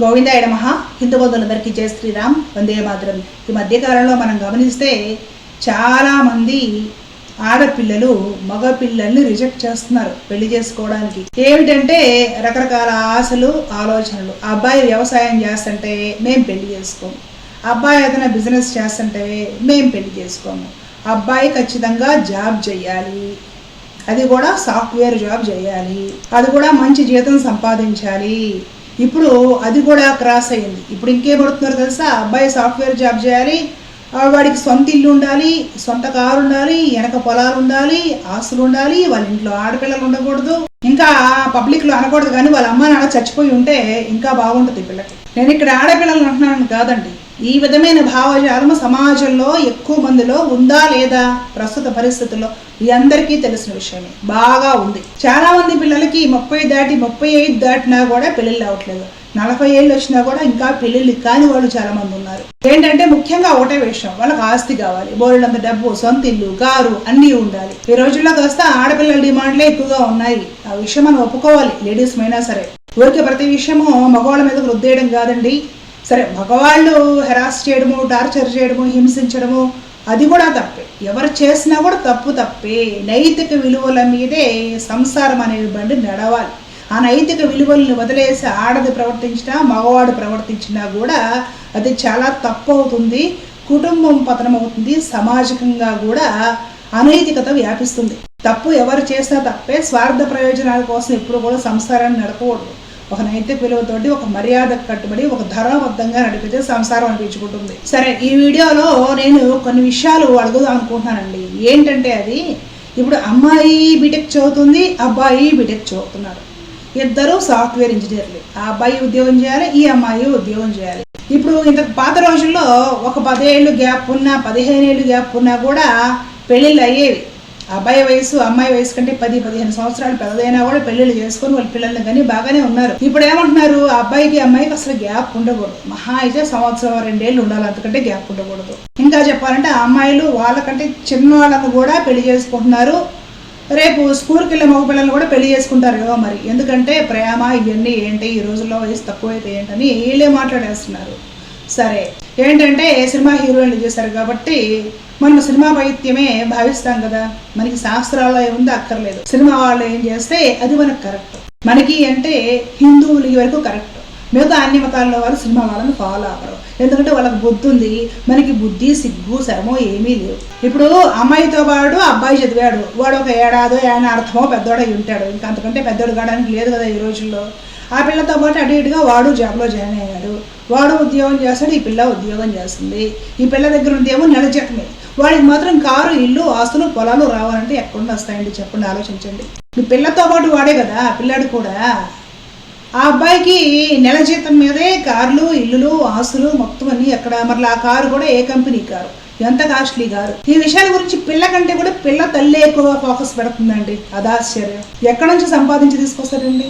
గోవిందాయ మహా హిందూ బంధువులందరికీ జయ శ్రీరామ్. వందే మాత్రం. ఈ మధ్యకాలంలో మనం గమనిస్తే చాలామంది ఆడపిల్లలు మగపిల్లల్ని రిజెక్ట్ చేస్తున్నారు పెళ్ళి చేసుకోవడానికి. ఏమిటంటే రకరకాల ఆశలు ఆలోచనలు. అబ్బాయి వ్యవసాయం చేస్తుంటే మేము పెళ్ళి చేసుకోము. అబ్బాయి ఏదైనా బిజినెస్ చేస్తుంటే మేము పెళ్ళి చేసుకోము. అబ్బాయి ఖచ్చితంగా జాబ్ చేయాలి. అది కూడా సాఫ్ట్వేర్ జాబ్ చేయాలి. అది కూడా మంచి జీతం సంపాదించాలి. ఇప్పుడు అది కూడా క్రాస్ అయ్యింది. ఇప్పుడు ఇంకేం పడుతున్నారు తెలుసా? అబ్బాయి సాఫ్ట్వేర్ జాబ్ చేయాలి వాడికి సొంత ఇల్లు ఉండాలి సొంత కారు ఉండాలి వెనక పొలాలు ఉండాలి ఆస్తులు ఉండాలి వాళ్ళ ఇంట్లో ఆడపిల్లలు ఉండకూడదు. ఇంకా పబ్లిక్లో అనకూడదు కానీ వాళ్ళ అమ్మ నాన్న చచ్చిపోయి ఉంటే ఇంకా బాగుంటుంది పిల్లకి. నేను ఇక్కడ ఆడపిల్లలు అంటున్నాను కాదండి. ఈ విధమైన భావజాలం సమాజంలో ఎక్కువ మందిలో ఉందా లేదా ప్రస్తుత పరిస్థితుల్లో? ఈ అందరికీ తెలిసిన విషయమే. బాగా ఉంది. చాలా మంది పిల్లలకి ముప్పై దాటి ముప్పై ఐదు దాటినా కూడా పెళ్ళిళ్ళు అవ్వట్లేదు నలభై ఏళ్ళు వచ్చినా కూడా ఇంకా పెళ్ళిళ్ళు కాని వాళ్ళు చాలా మంది ఉన్నారు. ఏంటంటే ముఖ్యంగా ఒకటే విషయం వాళ్ళకి ఆస్తి కావాలి. బోర్డంత డబ్బు సొంత ఇల్లు కారు అన్నీ ఉండాలి. ఈ రోజుల్లో కాస్త ఆడపిల్లల డిమాండ్లే ఎక్కువగా ఉన్నాయి. ఆ విషయం మనం ఒప్పుకోవాలి. లేడీస్ అయినా సరే. ఊరికే ప్రతి విషయము మగవాళ్ళ మీద వృద్ధేయడం కాదండి. సరే మగవాళ్ళు హెరాస్ చేయడము టార్చర్ చేయడము హింసించడము అది కూడా తప్పే. ఎవరు చేసినా కూడా తప్పు తప్పే. నైతిక విలువల మీదే సంసారం అనే బండి నడవాలి. ఆ నైతిక విలువలను వదిలేసి ఆడది ప్రవర్తించినా మగవాడు ప్రవర్తించినా కూడా అది చాలా తప్పు అవుతుంది కుటుంబం పతనం అవుతుంది సామాజికంగా కూడా అనైతికత వ్యాపిస్తుంది. తప్పు ఎవరు చేసినా తప్పే. స్వార్థ ప్రయోజనాల కోసం ఎప్పుడు కూడా సంసారాన్ని నడపకూడదు. ఒక నైతిక విలువతోటి ఒక మర్యాద కట్టుబడి ఒక ధరబద్ధంగా నడిపితే సంసారం అనిపించుకుంటుంది. సరే ఈ వీడియోలో నేను కొన్ని విషయాలు అడుగుదాం అనుకుంటున్నానండి. ఏంటంటే అది ఇప్పుడు అమ్మాయి బీటెక్ చదువుతుంది అబ్బాయి బీటెక్ చదువుతున్నారు. ఇద్దరు సాఫ్ట్వేర్ ఇంజనీర్లు. ఆ అబ్బాయి ఉద్యోగం చేయాలి ఈ అమ్మాయి ఉద్యోగం చేయాలి. ఇప్పుడు ఇంత పాత రోజుల్లో ఒక పదేళ్ళు గ్యాప్ ఉన్నా పదిహేను ఏళ్ళు గ్యాప్ ఉన్నా కూడా పెళ్ళిళ్ళు అయ్యేవి. అబ్బాయి వయసు అమ్మాయి వయసు కంటే పది పదిహేను సంవత్సరాలు పెద్దదైనా కూడా పెళ్ళిళ్ళు చేసుకొని వాళ్ళ పిల్లల్ని కానీ బాగానే ఉన్నారు. ఇప్పుడు ఏమంటున్నారు? ఆ అబ్బాయికి అమ్మాయికి అసలు గ్యాప్ ఉండకూడదు. మహా అయితే సంవత్సరం రెండేళ్ళు ఉండాలి అంతకంటే గ్యాప్ ఉండకూడదు. ఇంకా చెప్పాలంటే ఆ అమ్మాయిలు వాళ్ళకంటే చిన్నవాళ్ళను కూడా పెళ్ళి చేసుకుంటున్నారు. రేపు స్కూల్కి వెళ్ళే మగ పిల్లల్ని కూడా పెళ్ళి చేసుకుంటారు కదా మరి. ఎందుకంటే ప్రేమ ఇవన్నీ ఏంటి? ఈ రోజుల్లో వయసు తక్కువైతే ఏంటని వీళ్ళే మాట్లాడేస్తున్నారు. సరే. ఏంటంటే సినిమా హీరోయిన్లు చేశారు కాబట్టి మనం సినిమా వైద్యమే భావిస్తాం కదా. మనకి శాస్త్రాల్లో ఏముందో అక్కర్లేదు. సినిమా వాళ్ళు ఏం చేస్తే అది మనకు కరెక్ట్. మనకి అంటే హిందువులు వరకు కరెక్ట్. మిగతా అన్ని మతాల్లో వారు సినిమా వాళ్ళని ఫాలో అవ్వరు. ఎందుకంటే వాళ్ళకి బుద్ధి ఉంది. మనకి బుద్ధి సిగ్గు శరమో ఏమీ లేవు. ఇప్పుడు అమ్మాయితో వాడు అబ్బాయి చదివాడు. వాడు ఒక ఏడాదో ఏడా అర్థమో పెద్దోడై ఉంటాడు. ఇంకా అంతకంటే పెద్దోడు కావడానికి లేదు కదా ఈ రోజుల్లో. ఆ పిల్లతో పాటు అటు ఇటుగా వాడు జాబ్లో జాయిన్ అయ్యాడు. వాడు ఉద్యోగం చేస్తాడు ఈ పిల్ల ఉద్యోగం చేస్తుంది. ఈ పిల్ల దగ్గర ఉందేమో నెల జీతమే వాడికి మాత్రం కారు ఇల్లు ఆస్తులు పొలాలు రావాలంటే ఎక్కడ వస్తాయండి. చెప్పండి ఆలోచించండి. మీ పిల్లతో పాటు వాడే కదా పిల్లాడు కూడా. ఆ అబ్బాయికి నెల జీతం మీదే కార్లు ఇల్లులు ఆస్తులు మొత్తం అన్ని ఎక్కడ? మరలా ఆ కారు కూడా ఏ కంపెనీ కారు? ఎంత కాస్ట్లీ కారు? ఈ విషయాల గురించి పిల్ల కంటే కూడా పిల్ల తల్లి ఎక్కువగా ఫోకస్ పెడుతుందండి. అదాశ్చర్యం ఎక్కడి నుంచి సంపాదించి తీసుకొస్తారండి?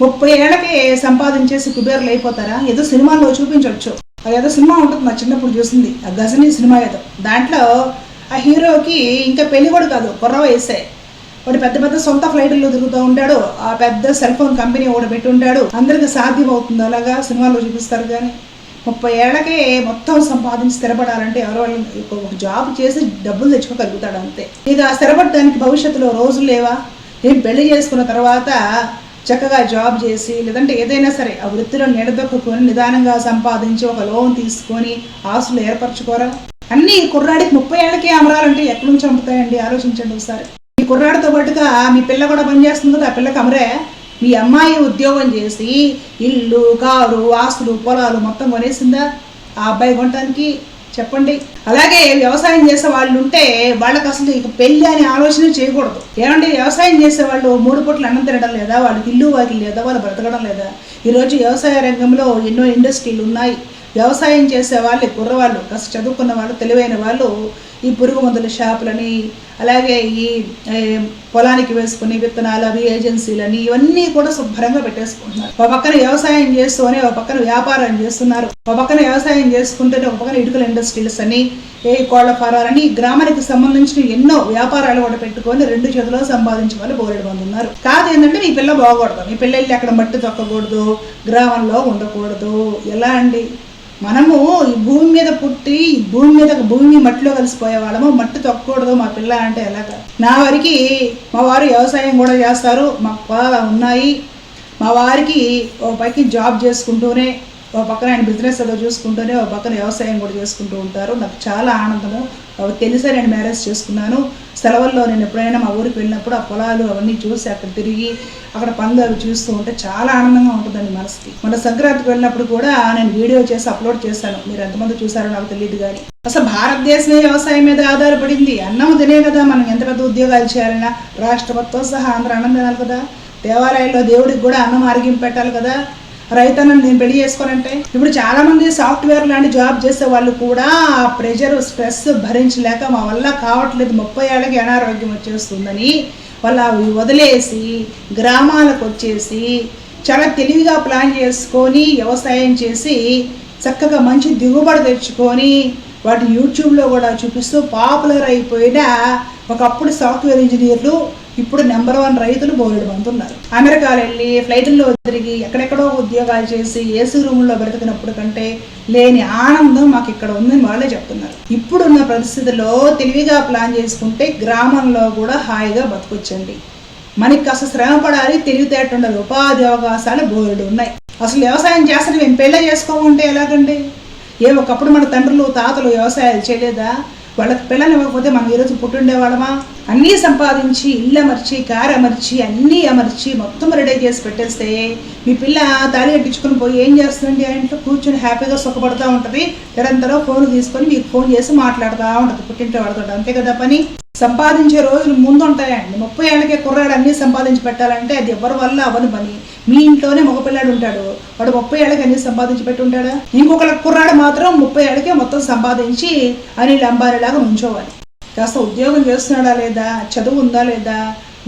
ముప్పై ఏళ్ళకి సంపాదించేసి కుబేర్లు అయిపోతారా? ఏదో సినిమాల్లో చూపించవచ్చు అది ఏదో సినిమా ఉంటుంది మా చిన్నప్పుడు చూసింది. ఆ గజనీ సినిమా ఏదో. దాంట్లో ఆ హీరోకి ఇంకా పెళ్ళి కూడా కాదు కుర్ర వయసే వాడు పెద్ద పెద్ద సొంత ఫ్లైట్లో తిరుగుతూ ఉంటాడు. ఆ పెద్ద సెల్ ఫోన్ కంపెనీ ఒకటి పెట్టి ఉంటాడు. అందరికి సాధ్యం అవుతుంది అలాగా సినిమాలో చూపిస్తారు కానీ. ముప్పై ఏళ్ళకే మొత్తం సంపాదించి స్థిరపడాలంటే ఎవరో వాళ్ళు ఒక జాబ్ చేసి డబ్బులు తెచ్చుకోగలుగుతాడు అంతే. ఇక స్థిరపడటానికి స్థిరపడడానికి భవిష్యత్తులో రోజులు లేవా? ఏం పెళ్ళి చేసుకున్న తర్వాత చక్కగా జాబ్ చేసి లేదంటే ఏదైనా సరే ఆ వృత్తిలో నిలదొక్కుని నిదానంగా సంపాదించి ఒక లోన్ తీసుకొని ఆస్తులు ఏర్పరచుకోరా? అన్ని కుర్రాడికి ముప్పై ఏళ్ళకి అమరాలంటే ఎక్కడి నుంచి అమ్ముతాయండి? ఆలోచించండి ఒకసారి. ఈ కుర్రాడితో పాటుగా మీ పిల్ల కూడా పనిచేస్తుంది కదా ఆ పిల్లకి అమరే మీ అమ్మాయి ఉద్యోగం చేసి ఇల్లు కారు ఆస్తులు పొలాలు మొత్తం కొనేసిందా? ఆ అబ్బాయి కొనటానికి చెప్పండి. అలాగే వ్యవసాయం చేసే వాళ్ళు ఉంటే వాళ్ళకి అసలు ఇక పెళ్ళి అనే ఆలోచన చేయకూడదు. ఏమంటే వ్యవసాయం చేసే వాళ్ళు మూడు పూట్లు అన్నం తినడం లేదా వాళ్ళకి ఇల్లు వాకి లేదా వాళ్ళు బ్రతకడం లేదా? ఈరోజు వ్యవసాయ రంగంలో ఎన్నో ఇండస్ట్రీలు ఉన్నాయి. వ్యవసాయం చేసే వాళ్ళు కుర్రవాళ్ళు కాస్త చదువుకున్న వాళ్ళు తెలివైన వాళ్ళు ఈ పురుగు మందుల షాపులని అలాగే ఈ పొలానికి వేసుకునే విత్తనాలు అవి ఏజెన్సీలని ఇవన్నీ కూడా శుభ్రంగా పెట్టేసుకుంటున్నారు. ఒక పక్కన వ్యవసాయం చేస్తూనే ఒక పక్కన వ్యాపారం చేస్తున్నారు. ఒక పక్కన వ్యవసాయం చేసుకుంటూనే ఒక పక్కన ఇటుకల ఇండస్ట్రీస్ అని ఏ కోళ్ళ ఫారాలని గ్రామానికి సంబంధించిన ఎన్నో వ్యాపారాలు కూడా పెట్టుకొని రెండు చేతుల్లో సంపాదించే వాళ్ళు బోరెడు మంది ఉన్నారు. కాదు ఏంటంటే మీ పిల్ల బాగకూడదు మీ పిల్ల అక్కడ మట్టి తొక్కకూడదు గ్రామంలో ఉండకూడదు. ఎలా అండి? మనము ఈ భూమి మీద పుట్టి ఈ భూమి మీద భూమి మట్టిలో కలిసిపోయే వాళ్ళము. మట్టి తొక్కకూడదు మా పిల్ల అంటే ఎలాగా నా వారికి మా వారు వ్యవసాయం కూడా చేస్తారు. మా పొలాలు ఉన్నాయి. మా వారికి ఓ పైకి జాబ్ చేసుకుంటూనే ఓ పక్కన ఆయన బిజినెస్ ఏదో చూసుకుంటూనే ఓ పక్కన వ్యవసాయం కూడా చేసుకుంటూ ఉంటారు. నాకు చాలా ఆనందము. తెలిసే నేను మ్యారేజ్ చేసుకున్నాను. సెలవుల్లో నేను ఎప్పుడైనా మా ఊరికి వెళ్ళినప్పుడు ఆ పొలాలు అవన్నీ చూసి అక్కడ తిరిగి అక్కడ పనులు అవి చూస్తూ ఉంటే చాలా ఆనందంగా ఉంటుందండి మనసుకి. మన సంక్రాంతికి వెళ్ళినప్పుడు కూడా నేను వీడియో చేసి అప్లోడ్ చేశాను. మీరు ఎంతమంది చూసారో నాకు తెలియదు కానీ. అసలు భారతదేశమే వ్యవసాయం మీద ఆధారపడింది. అన్నం తినే కదా మనం ఎంత పెద్ద ఉద్యోగాలు చేయాలన్నా. రాష్ట్రపతితో సహా అందరూ అన్నం తినాలి కదా. దేవాలయాల్లో దేవుడికి కూడా అన్నం ఆరోగ్యం పెట్టాలి కదా. రైతన్నం నేను పెళ్ళి చేసుకోనంటే? ఇప్పుడు చాలా మంది సాఫ్ట్వేర్ లాంటి జాబ్ చేసే వాళ్ళు కూడా ఆ ప్రెషర్ స్ట్రెస్ భరించలేక మా వల్ల కావట్లేదు. ముప్పై ఏళ్ళకి అనారోగ్యం వచ్చేస్తుందని వాళ్ళు అవి వదిలేసి గ్రామాలకు వచ్చేసి చాలా తెలివిగా ప్లాన్ చేసుకొని వ్యవసాయం చేసి చక్కగా మంచి దిగుబడి తెచ్చుకొని వాటి యూట్యూబ్లో కూడా చూపిస్తూ పాపులర్ అయిపోయిన ఒకప్పుడు సాఫ్ట్వేర్ ఇంజనీర్లు ఇప్పుడు నెంబర్ వన్ రైతులు బోలెడు మంది ఉన్నారు అమెరికాలో వెళ్ళి ఫ్లైట్లో తిరిగి ఎక్కడెక్కడో ఉద్యోగాలు చేసి ఏసీ రూమ్లో బ్రతికినప్పుడు కంటే లేని ఆనందం మాకు ఇక్కడ ఉందని వాళ్ళే చెప్తున్నారు. ఇప్పుడున్న పరిస్థితుల్లో తెలివిగా ప్లాన్ చేసుకుంటే గ్రామంలో కూడా హాయిగా బతకొచ్చండి. మనకి కాస్త శ్రమ పడాలి తెలివితేట ఉండాలి ఉపాధి అవకాశాలు బోలెడు ఉన్నాయి. అసలు వ్యవసాయం చేస్తే మేము పెళ్ళ చేసుకోమంటే ఎలాగండి? ఏ ఒకప్పుడు మన తండ్రులు తాతలు వ్యవసాయాలు చేయలేదా? వాళ్ళకి పిల్లలు ఇవ్వకపోతే మనం ఈరోజు పుట్టుండేవాళ్ళమా? అన్నీ సంపాదించి ఇల్లు అమర్చి కారు అమర్చి అన్నీ అమర్చి మొత్తం రెడీ చేసి పెట్టేస్తే మీ పిల్ల తాళి కట్టించుకుని పోయి ఏం చేస్తుందండి ఆ ఇంట్లో? కూర్చొని హ్యాపీగా సుఖపడుతూ ఉంటుంది. నిరంతరం ఫోన్ తీసుకొని మీకు ఫోన్ చేసి మాట్లాడుతూ ఉంటుంది పుట్టింటి వాడుతుంది అంతే కదా పని? సంపాదించే రోజులు ముందు ఉంటాయండి ముప్పై ఏళ్ళకే కుర్రాడు అన్నీ సంపాదించి పెట్టాలంటే అది ఎవరి వల్ల అవని పని. మీ ఇంట్లోనే మగపిల్లాడు ఉంటాడు. వాడు ముప్పై ఏళ్ళకి అన్ని సంపాదించి పెట్టి ఉంటాడా ఇంకొకళ్ళ కుర్రాడు మాత్రం ముప్పై ఏళ్ళకే మొత్తం సంపాదించి అనిల్ అంబారీలాగా ఉంచోవాలి కాస్త ఉద్యోగం చేస్తున్నాడా లేదా? చదువు ఉందా లేదా?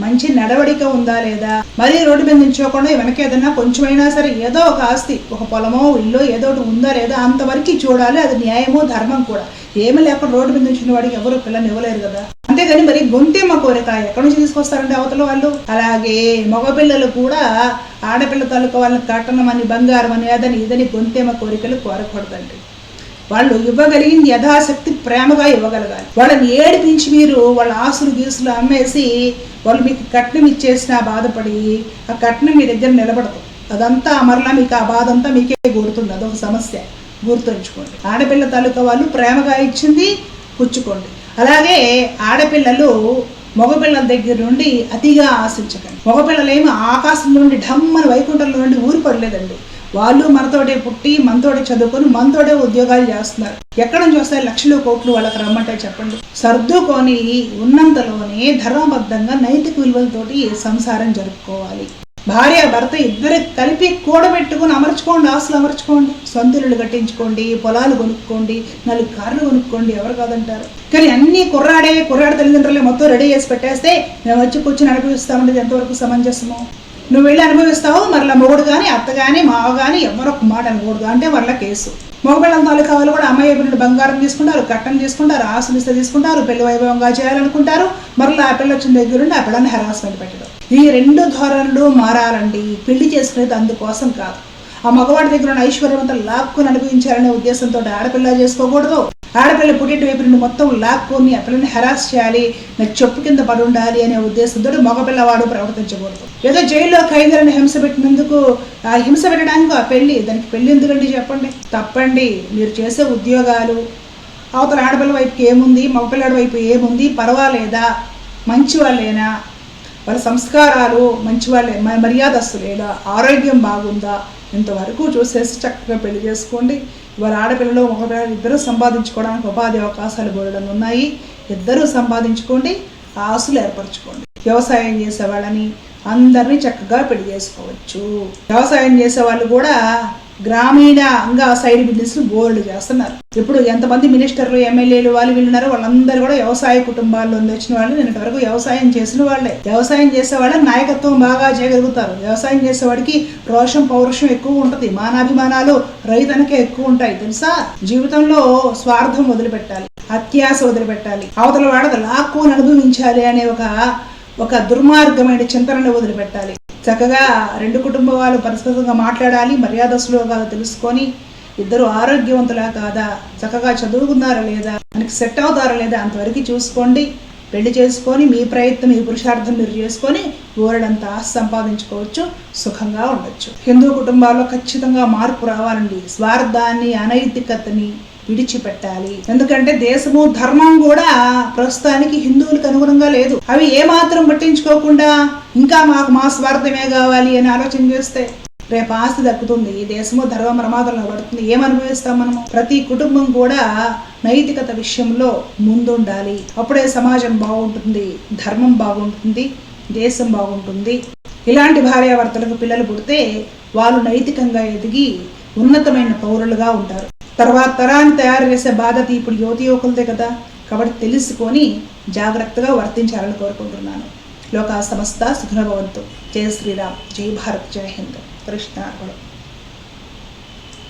మంచి నడవడిక ఉందా లేదా? మరీ రోడ్డు మీద నిల్చోకుండా వెనక ఏదైనా కొంచెమైనా సరే ఏదో ఒక ఆస్తి ఒక పొలమో ఇల్లు ఏదో ఒకటి ఉందా లేదా అంతవరకు చూడాలి. అది న్యాయమో ధర్మం కూడా. ఏమీ లేకుండా రోడ్డు మీద నిల్చున్న వాడికి ఎవరు పిల్లని ఇవ్వలేరు కదా. అంతేగాని మరి గొంతేమ్మ కోరిక. ఎక్కడి నుంచి తీసుకొస్తారంటే అవతల వాళ్ళు? అలాగే మగపిల్లలు కూడా ఆడపిల్ల తాలూకా వాళ్ళని కట్టనం అని బంగారం అని అదని ఇదని గొంతేమ్మ కోరికలు కోరకూడదండి. వాళ్ళు ఇవ్వగలిగింది యథాశక్తి ప్రేమగా ఇవ్వగలగాలి. వాళ్ళని ఏడిపించి మీరు వాళ్ళ ఆసులు గీసులు అమ్మేసి వాళ్ళు మీకు కట్నం ఇచ్చేసినా బాధపడి ఆ కట్నం మీ దగ్గర నిలబడదు. అదంతా మరలా మీకు ఆ బాధ అంతా మీకే గుర్తుంది. అదొక సమస్య. గుర్తుంచుకోండి. ఆడపిల్ల తాలూకా వాళ్ళు ప్రేమగా ఇచ్చింది పుచ్చుకోండి. అలాగే ఆడపిల్లలు మగపిల్లల దగ్గర నుండి అతిగా ఆశించకండి. మగపిల్లలేమి ఆకాశం నుండి ఢమ్మని వైకుంఠంలో నుండి ఊరిపడలేదండి వాళ్ళు మనతోటే పుట్టి మనతోటే చదువుకొని మనతోటే ఉద్యోగాలు చేస్తున్నారు. ఎక్కడ నుంచి వస్తాయి లక్షలు కోట్లు వాళ్ళకి రమ్మంటే చెప్పండి. సర్దుకొని ఉన్నంతలోనే ధర్మబద్ధంగా నైతిక విలువలతోటి సంసారం జరుపుకోవాలి. భార్య భర్త ఇద్దరు కలిపి కూడబెట్టుకుని అమర్చుకోండి ఆస్తులు అమర్చుకోండి సొంత కట్టించుకోండి పొలాలు కొనుక్కోండి నాలుగు కార్లు కొనుక్కోండి ఎవరు కాదంటారు? కానీ అన్ని కుర్రాడే కుర్రాడి తల్లిదండ్రులే మొత్తం రెడీ చేసి పెట్టేస్తే మేము వచ్చి కూర్చొని అనుభవిస్తామంటే ఎంతవరకు సమంజసము? నువ్వు వెళ్ళి అనుభవిస్తావు? మరలా మొగుడు కానీ అత్త కానీ మావ కానీ ఎవరో ఒక మాట అనకూడదు. అంటే మరలా కేసు. మగపిల్లల తాలూకా వాళ్ళు కూడా అమ్మాయి పిల్లలు బంగారం తీసుకుంటారు కట్టం తీసుకుంటారు ఆస్తులు ఇస్తే తీసుకుంటారు పెళ్ళి వైభవంగా చేయాలనుకుంటారు. మరలా ఆ పిల్ల వచ్చిన దగ్గర ఉండి ఆ పిల్లని హెరాస్మెంట్ పెట్టడం. ఈ రెండు ధోరణులు మారాలండి. పెళ్ళి చేసుకునేది అందుకోసం కాదు. ఆ మగవాడి దగ్గర ఉన్న ఐశ్వర్యవంతం లాక్కుని అనుభవించాలనే ఉద్దేశంతో ఆడపిల్ల చేసుకోకూడదు. ఆడపిల్ల పుట్టిన వైపు నుండి మొత్తం లాక్కుని ఆ పిల్లని హెరాస్ చేయాలి నా చెప్పు కింద పడి ఉండాలి అనే ఉద్దేశంతో మగపిల్లవాడు ప్రవర్తించకూడదు. ఏదో జైల్లో ఖైదీలను హింస పెట్టినందుకు ఆ హింస పెట్టడానికి ఆ పెళ్ళి దానికి పెళ్ళి ఎందుకండి చెప్పండి? తప్పండి. మీరు చేసే ఉద్యోగాలు అవతల ఆడపిల్ల వైపుకి ఏముంది మగపిల్లాడి వైపు ఏముంది పర్వాలేదా? మంచి వాళ్ళేనా వాళ్ళ సంస్కారాలు మంచి వాళ్ళే మ- మర్యాదస్తులేదా? ఆరోగ్యం బాగుందా? ఇంతవరకు చూసేసి చక్కగా పెళ్ళి చేసుకోండి. ఇవాళ ఆడపిల్లలు మగపిల్లలు ఇద్దరు సంపాదించుకోవడానికి ఉపాధి అవకాశాలు బోరడం ఉన్నాయి. ఇద్దరూ సంపాదించుకోండి ఆశలు ఏర్పరచుకోండి. వ్యవసాయం చేసే వాళ్ళని అందరినీ చక్కగా పెళ్ళి చేసుకోవచ్చు. వ్యవసాయం చేసే వాళ్ళు కూడా గ్రామీణ అంగ సైడ్ బిజినెస్ బోర్డు చేస్తున్నారు. ఇప్పుడు ఎంతమంది మినిస్టర్లు ఎమ్మెల్యేలు వాళ్ళు వీళ్ళు ఉన్నారో వాళ్ళందరూ కూడా వ్యవసాయ కుటుంబాల్లో వచ్చిన వాళ్ళు నిన్నటి వరకు వ్యవసాయం చేసిన వాళ్ళే. వ్యవసాయం చేసే వాళ్ళ నాయకత్వం బాగా చేయగలుగుతారు వ్యవసాయం చేసేవాడికి రోషం పౌరుషం ఎక్కువ ఉంటుంది. మానాభిమానాలు రైతనకే ఎక్కువ ఉంటాయి. తెలుసా? జీవితంలో స్వార్థం వదిలిపెట్టాలి. అత్యాశ వదిలిపెట్టాలి. అవతల వాడత లాక్కుని అనుభవించాలి అనే ఒక ఒక దుర్మార్గమైన చింతనను వదిలిపెట్టాలి. చక్కగా రెండు కుటుంబాలు పరస్పరంగా మాట్లాడాలి మర్యాదస్లో కాదో తెలుసుకొని ఇద్దరు ఆరోగ్యవంతులా కాదా చక్కగా చదువుకున్నారా లేదా మనకి సెట్ అవుతారా లేదా అంతవరకు చూసుకోండి. పెళ్ళి చేసుకొని మీ ప్రయత్నం మీ పురుషార్థం మీరు చేసుకొని ఓరడంత ఆస్తి సంపాదించుకోవచ్చు సుఖంగా ఉండొచ్చు. హిందూ కుటుంబాల్లో ఖచ్చితంగా మార్పు రావాలండి. స్వార్థాన్ని అనైతికతని విడిచిపెట్టాలి. ఎందుకంటే దేశము ధర్మం కూడా ప్రస్తుతానికి హిందువులకు అనుగుణంగా లేదు. అవి ఏమాత్రం పట్టించుకోకుండా ఇంకా మాకు మా స్వార్థమే కావాలి అని ఆలోచన చేస్తే రేపు ఆస్తి దక్కుతుంది ఈ దేశము ధర్మ ప్రమాదంలో పడుతుంది. ఏమనుభవిస్తాం మనము? ప్రతి కుటుంబం కూడా నైతికత విషయంలో ముందుండాలి. అప్పుడే సమాజం బాగుంటుంది ధర్మం బాగుంటుంది దేశం బాగుంటుంది. ఇలాంటి భార్యాభర్తలకు పిల్లలు పుడితే వాళ్ళు నైతికంగా ఎదిగి ఉన్నతమైన పౌరులుగా ఉంటారు. తర్వాత తరాన్ని తయారు చేసే బాధ్యత ఇప్పుడు యువతి యువకులదే కదా. కాబట్టి తెలుసుకొని జాగ్రత్తగా వర్తించాలని కోరుకుంటున్నాను. లోకా సమస్త సుఖనభవంతు జయ శ్రీరామ్. జై భారత్. జయ హింద్. కృష్ణ